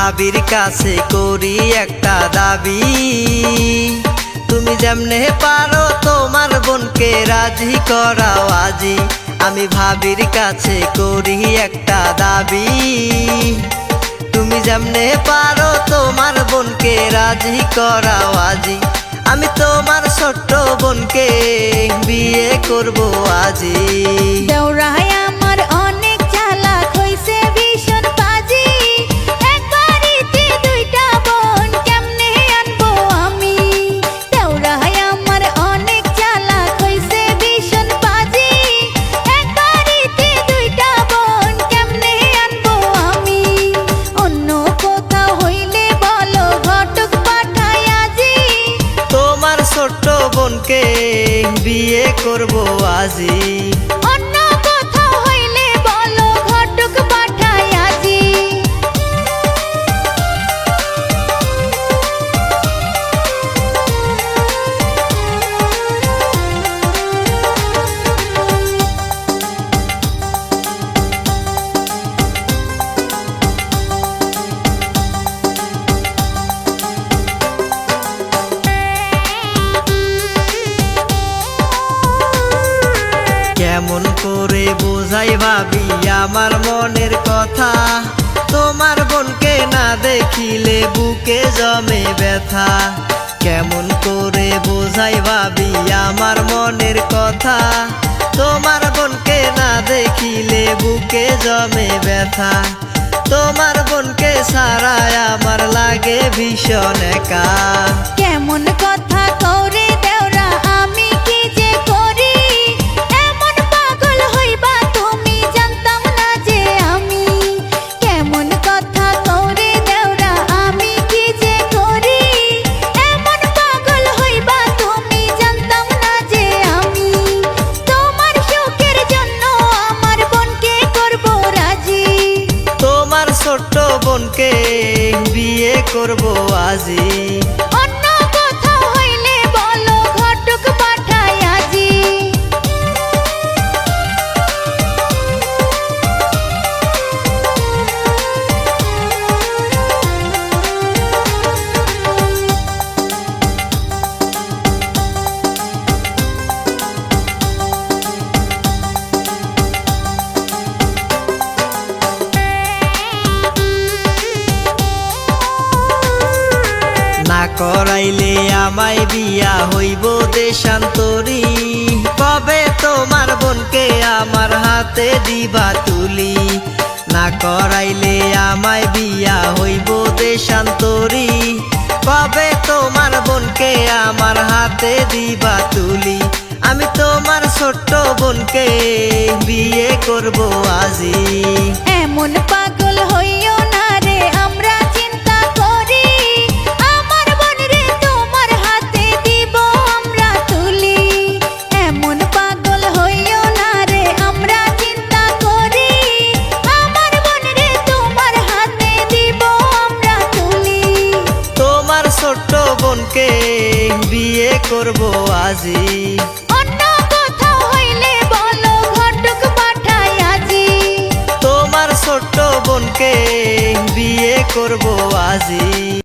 ভাবির কাছে করি একটা দাবি। তুমি যেমনে পারো তোমার বোনকে রাজি করাও আজি। আমি ভাবির কাছে করি একটা দাবি। তুমি যেমনে পারো তোমার বোনকে রাজি করাও আজি। আমি তোমার ছোট্ট বোনকে বিয়ে করব আজি। দেওরায় বিয়ে করব আজি। কেমন করে বোঝাই ভাবি, আমার মনের কথা। তোমার বোনকে না দেখিলে বুকে জমে ব্যথা। কেমন করে বোঝাই ভাবি, আমার মনের কথা। তোমার বোনকে না দেখিলে বুকে জমে ব্যথা। তোমার বোনকে সারায় আমার লাগে ভীষণ একা। ছোট্ট বোনকে বিয়ে করব আজি। করাইলে আমায় বিয়া হইব দেশান্তরি। কবে তোমার বোনকে আমার হাতে দিবা তুলি? না করাইলে আমায় বিয়া হইব দেশান্তরি। কবে তোমার বোনকে আমার হাতে দিবা তুলি? আমি তোমার ছোট্ট বোনকে বিয়ে করব আজি। এমন পাগল হইও করব আজি। অন্য কথা হইলে বলো ঘটক পাঠাই আজি। তোমার ছোট্ট বোনকে বিয়ে করব আজি।